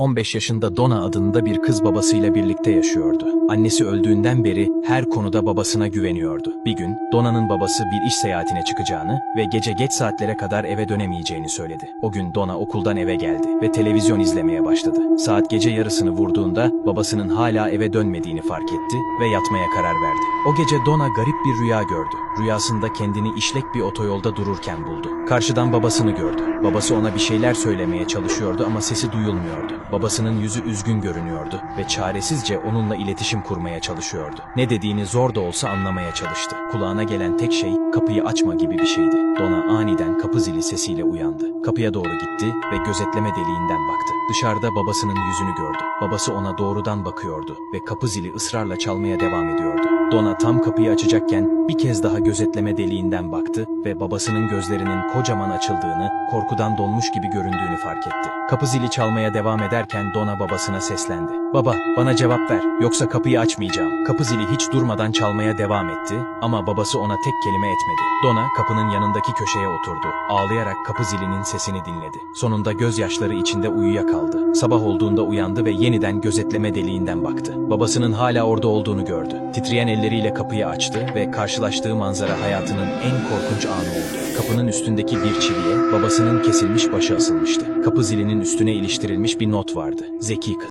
15 yaşında Donna adında bir kız babasıyla birlikte yaşıyordu. Annesi öldüğünden beri her konuda babasına güveniyordu. Bir gün Donna'nın babası bir iş seyahatine çıkacağını ve gece geç saatlere kadar eve dönemeyeceğini söyledi. O gün Donna okuldan eve geldi ve televizyon izlemeye başladı. Saat gece yarısını vurduğunda babasının hala eve dönmediğini fark etti ve yatmaya karar verdi. O gece Donna garip bir rüya gördü. Rüyasında kendini işlek bir otoyolda dururken buldu. Karşıdan babasını gördü. Babası ona bir şeyler söylemeye çalışıyordu ama sesi duyulmuyordu. Babasının yüzü üzgün görünüyordu ve çaresizce onunla iletişim kurmaya çalışıyordu. Ne dediğini zor da olsa anlamaya çalıştı. Kulağına gelen tek şey kapıyı açma gibi bir şeydi. Donna aniden kapı zili sesiyle uyandı. Kapıya doğru gitti ve gözetleme deliğinden baktı. Dışarıda babasının yüzünü gördü. Babası ona doğrudan bakıyordu ve kapı zili ısrarla çalmaya devam ediyordu. Donna tam kapıyı açacakken bir kez daha gözetleme deliğinden baktı ve babasının gözlerinin kocaman açıldığını, korkudan donmuş gibi göründüğünü fark etti. Kapı zili çalmaya devam ederken Donna babasına seslendi. Baba, bana cevap ver, yoksa kapıyı açmayacağım. Kapı zili hiç durmadan çalmaya devam etti ama babası ona tek kelime etmedi. Donna kapının yanındaki köşeye oturdu. Ağlayarak kapı zilinin sesini dinledi. Sonunda gözyaşları içinde uyuyakaldı. Sabah olduğunda uyandı ve yeniden gözetleme deliğinden baktı. Babasının hala orada olduğunu gördü. Titreyen elleriyle kapıyı açtı ve karşılaştığı manzara hayatının en korkunç anı oldu. Kapının üstündeki bir çiviye babasının kesilmiş başı asılmıştı. Kapı zilinin üstüne iliştirilmiş bir not vardı. Zeki kız.